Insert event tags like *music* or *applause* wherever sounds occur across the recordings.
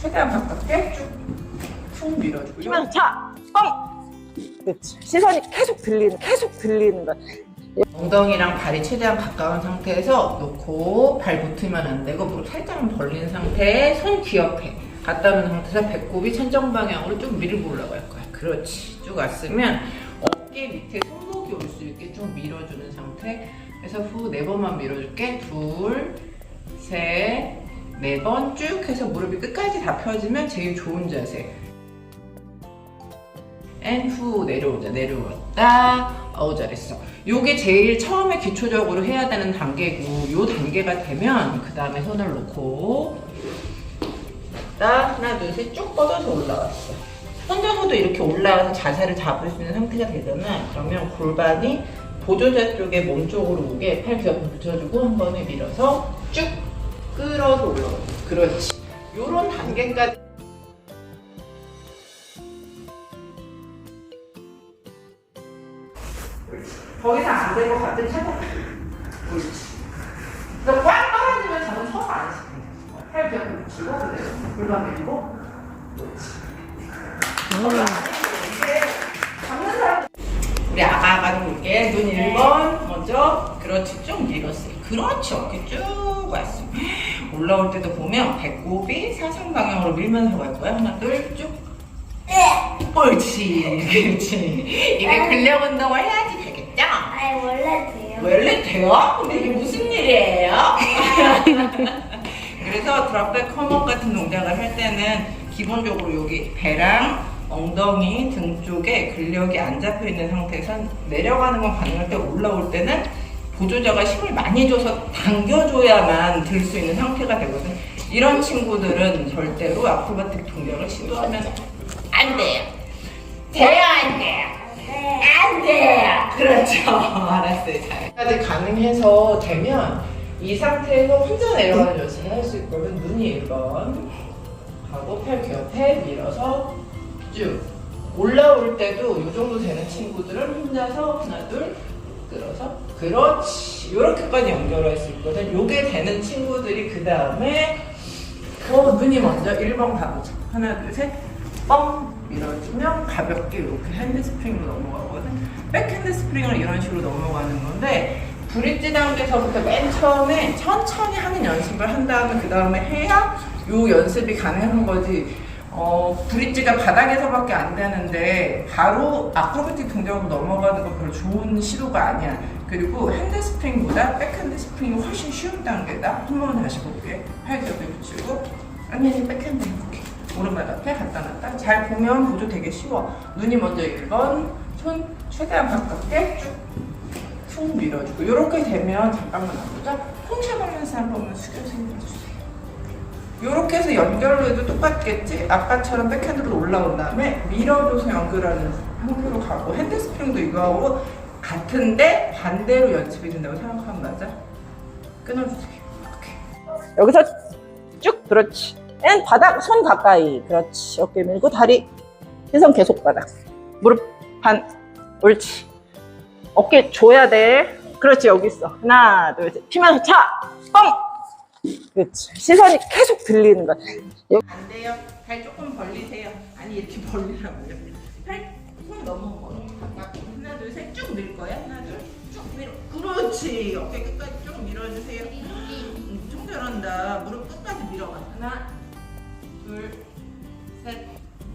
최대한 가깝게 쭉쭉 밀어주고 힘을 차! 뻥! 그렇지. 시선이 계속 들리는, 계속 들리는 거. 엉덩이랑 발이 최대한 가까운 상태에서 놓고 발 붙으면 안 되고 무릎 살짝만 벌린 상태에 손 귀 옆에 갖다 놓은 상태에서 배꼽이 천정 방향으로 쭉 밀고 올라갈 거야. 그렇지. 쭉 왔으면 어깨 밑에 손목이 올 수 있게 쭉 밀어주는 상태. 그래서 후 네 번만 밀어줄게. 둘, 셋, 네번쭉 해서 무릎이 끝까지 다 펴지면 제일 좋은 자세. 앤후 내려오자 내려왔다. 어우 잘했어. 요게 제일 처음에 기초적으로 해야 되는 단계고 요 단계가 되면 그 다음에 손을 놓고 딱 하나 둘 셋 쭉 뻗어서 올라왔어. 혼자서도 이렇게 올라와서 자세를 잡을 수 있는 상태가 되잖아 그러면 골반이 보조자 쪽에 몸 쪽으로 오게 팔 옆에 붙여주고 한 번에 밀어서 쭉 끌어서 올라가 그렇지. 요런 단계까지. 거기서 안 되고 같은 차고 옳지. 그래서 꽉 떨어지면 저는 시키는 거야 팔 옆에 붙이고. 그대로 골반 밀고 사람. 우리 아가아가 볼게 눈 1번 먼저 그렇지 쭉 밀었어요. 그렇지 어깨 쭉 왔어 올라올 때도 보면 배꼽이 사상 방향으로 밀면서 갈 거야 하나 둘 쭉 옳지 그렇지 이게 근력 운동을 해야지 되겠죠? 아니 원래 돼요. 원래 돼요? 근데 이게 무슨 일이에요? *laughs* 그래서 드랍백 컴업 같은 동작을 할 때는 기본적으로 여기 배랑 엉덩이 등 쪽에 근력이 안 잡혀 있는 상태에서 내려가는 건 가능할 때 올라올 때는 보조자가 힘을 많이 줘서 당겨줘야만 들 수 있는 상태가 되거든. 이런 친구들은 절대로 아크로바틱 동작을 시도하면 안 돼요. 돼요, 안 돼요? 네. 안 돼요. 그렇죠. *laughs* 알았어요. 잘. 가능해서 되면 이 상태에서 혼자 내려가는 연습을 할 수 있거든. 눈이 1번 하고 팔 옆에 밀어서 쭉 올라올 때도 이 정도 되는 친구들은 혼자서 하나 둘 끌어서 그렇지 이렇게까지 연결할 수 있거든. 요게 되는 친구들이 그 다음에 어 눈이 먼저 1번 가보자. 하나 둘 셋. 뻥 밀어주면 가볍게 이렇게 핸드 스프링으로 넘어가거든. 백핸드 스프링을 이런 식으로 넘어가는 건데 브릿지 단계에서부터 맨 처음에 천천히 하는 연습을 한 다음에 그 다음에 해야 요 연습이 가능한 거지. 어, 브릿지가 바닥에서밖에 안 되는데 바로 아크로바틱 동작으로 넘어가는 건 별로 좋은 시도가 아니야. 그리고 핸드 스프링보다 백핸드 스프링이 훨씬 쉬운 단계다. 한 번 다시 볼게. 팔 겹에 붙이고 아니 아니 백핸드 해볼게. 오른발 앞에 갖다 놨다. 잘 보면 보조 되게 쉬워. 눈이 먼저 1번, 손 최대한 가깝게 쭉툭 밀어주고 이렇게 되면 잠깐만 놔보자. 폰체 밸런스 한 번만 숙여서 밀어주세요. 이렇게 해서 연결로 해도 똑같겠지? 아까처럼 백핸드로 올라온 다음에 밀어줘서 연결하는 형태로 가고 핸드 스프링도 이거하고 같은데 반대로 연습이 된다고 생각하면 맞아? 끊어주세요. 오케이. 여기서 쭉, 그렇지. 앤 바닥, 손 가까이. 그렇지. 어깨 밀고 다리. 시선 계속 바닥. 무릎 반. 옳지. 어깨 줘야 돼. 그렇지, 여기 있어. 하나, 둘, 셋. 피면서 차! 뻥! 그렇지. 시선이 계속 들리는 거야. 안 돼요. 발 조금 벌리세요. 아니 이렇게 벌리라고요. 팔, 손 너무 멀어. 가깝게. 하나, 둘, 셋 쭉 밀 거야. 하나, 둘, 쭉 밀어. 그렇지. 어깨 끝까지 쭉 밀어주세요. 엄청 잘한다. 무릎 끝까지 밀어봐. 하나, 둘, 셋,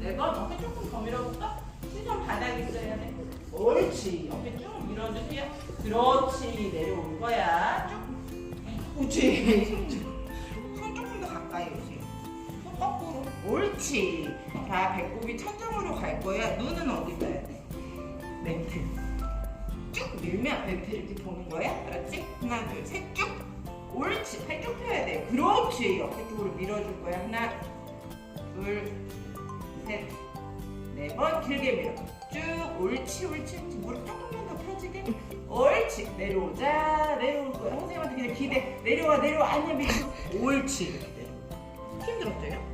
네 번. 어깨 조금 더 밀어볼까? 시선 바닥 있어야 돼. 옳지. 어깨 쭉 밀어주세요. 그렇지. 내려올 거야. 쭉. 그렇지. 옳지. 자, 배꼽이 천정으로 갈 거야. 눈은 어디 봐야 돼? 매트. 쭉 밀면 매트 이렇게 보는 거야. 알았지? 하나, 둘, 셋, 쭉. 옳지. 팔 쭉 펴야 돼. 그렇지. 어깨 쪽으로 밀어줄 거야. 하나, 둘, 셋, 네 번 길게 밀어. 쭉. 옳지, 옳지. 무릎 조금만 더 펴지게. 옳지. 내려오자. 내려올 거야. 선생님한테 그냥 기대. 내려와, 내려와. 아니야, 밀어. 옳지. 내려와. 힘들었어요?